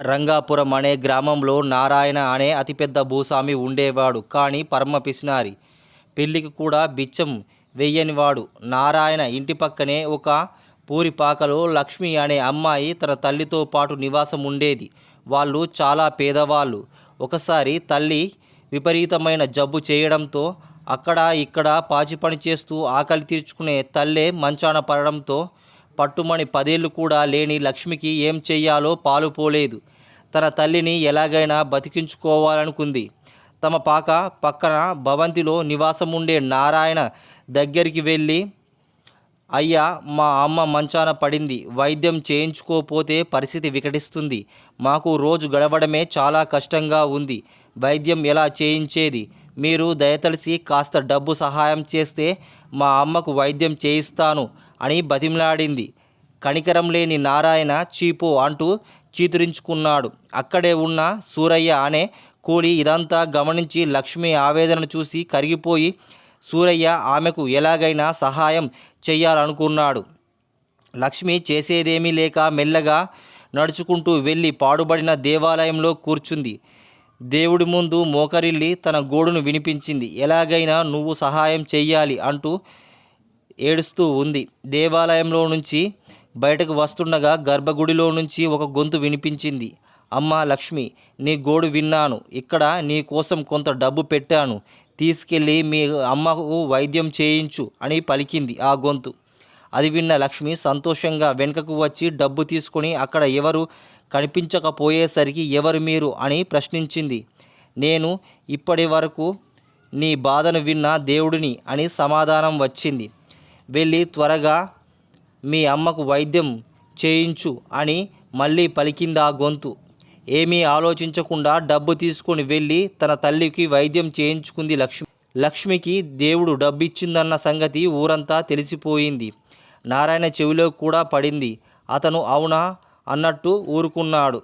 రంగాపురం అనే గ్రామంలో నారాయణ అనే అతిపెద్ద భూస్వామి ఉండేవాడు. కానీ పరమ పిసినారి. పెళ్ళికి కూడా బిచ్చం వెయ్యనివాడు. నారాయణ ఇంటి పక్కనే ఒక పూరిపాకలో లక్ష్మి అనే అమ్మాయి తన తల్లితో పాటు నివాసం ఉండేది. వాళ్ళు చాలా పేదవాళ్ళు. ఒకసారి తల్లి విపరీతమైన జబ్బు చేయడంతో అక్కడ ఇక్కడ పాచి పని చేస్తూ ఆకలి తీర్చుకునే తల్లే మంచాన పడడంతో పట్టుమని పదేళ్ళు కూడా లేని లక్ష్మికి ఏం చెయ్యాలో పాలుపోలేదు తన తల్లిని ఎలాగైనా బతికించుకోవాలనుకుంది. తమ పాక పక్కన భవంతిలో నివాసం ఉండే నారాయణ దగ్గరికి వెళ్ళి అయ్యా మా అమ్మ మంచాన పడింది. వైద్యం చేయించుకోపోతే పరిస్థితి వికటిస్తుంది. మాకు రోజు గడవడమే చాలా కష్టంగా ఉంది. వైద్యం ఎలా చేయించేది? మీరు దయతలిసి కాస్త డబ్బు సహాయం చేస్తే మా అమ్మకు వైద్యం చేయిస్తాను. అని బతిమలాడింది. కనికరం లేని నారాయణ చీపో అంటూ చీతురించుకున్నాడు. అక్కడే ఉన్న సూరయ్య అనే కూలి ఇదంతా గమనించి లక్ష్మి ఆవేదన చూసి కరిగిపోయి సూరయ్య ఆమెకు ఎలాగైనా సహాయం చెయ్యాలనుకున్నాడు. లక్ష్మి చేసేదేమీ లేక మెల్లగా నడుచుకుంటూ వెళ్ళి పాడుబడిన దేవాలయంలో కూర్చుంది. దేవుడి ముందు మోకరిల్లి తన గోడును వినిపించింది. ఎలాగైనా నువ్వు సహాయం చెయ్యాలి అంటూ ఏడుస్తూ ఉంది. దేవాలయంలో నుంచి బయటకు వస్తుండగా గర్భగుడిలో నుంచి ఒక గొంతు వినిపించింది. అమ్మ లక్ష్మి నీ గోడు విన్నాను. ఇక్కడ నీ కోసం కొంత డబ్బు పెట్టాను. తీసుకెళ్ళి మీ అమ్మకు వైద్యం చేయించు అని పలికింది ఆ గొంతు. అది విన్న లక్ష్మి సంతోషంగా వెనుకకు వచ్చి డబ్బు తీసుకొని అక్కడ ఎవరు కనిపించకపోయేసరికి ఎవరు మీరు అని ప్రశ్నించింది. నేను ఇప్పటి వరకు నీ బాధను విన్న దేవుడిని అని సమాధానం వచ్చింది. వెళ్ళి త్వరగా మీ అమ్మకు వైద్యం చేయించు అని మళ్ళీ పలికింది ఆ గొంతు. ఏమీ ఆలోచించకుండా డబ్బు తీసుకొని వెళ్ళి తన తల్లికి వైద్యం చేయించుకుంది లక్ష్మి. లక్ష్మికి దేవుడు డబ్బు ఇచ్చిందన్న సంగతి ఊరంతా తెలిసిపోయింది. నారాయణ చెవిలో కూడా పడింది. అతను అవునా అన్నట్టు ఊరుకున్నాడు.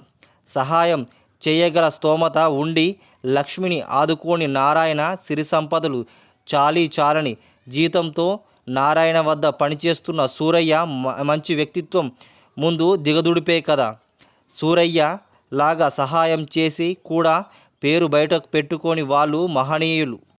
సహాయం చేయగల స్తోమత ఉండి లక్ష్మిని ఆదుకోని నారాయణ సిరి సంపదలు చాలీ చాలని జీతంతో నారాయణ వద్ద పనిచేస్తున్న సూరయ్య మ- మంచి వ్యక్తిత్వం ముందు దిగదుడిపే కదా. సూరయ్య లాగా సహాయం చేసి కూడా పేరు బయటకు పెట్టుకొని వాళ్ళు మహనీయులు.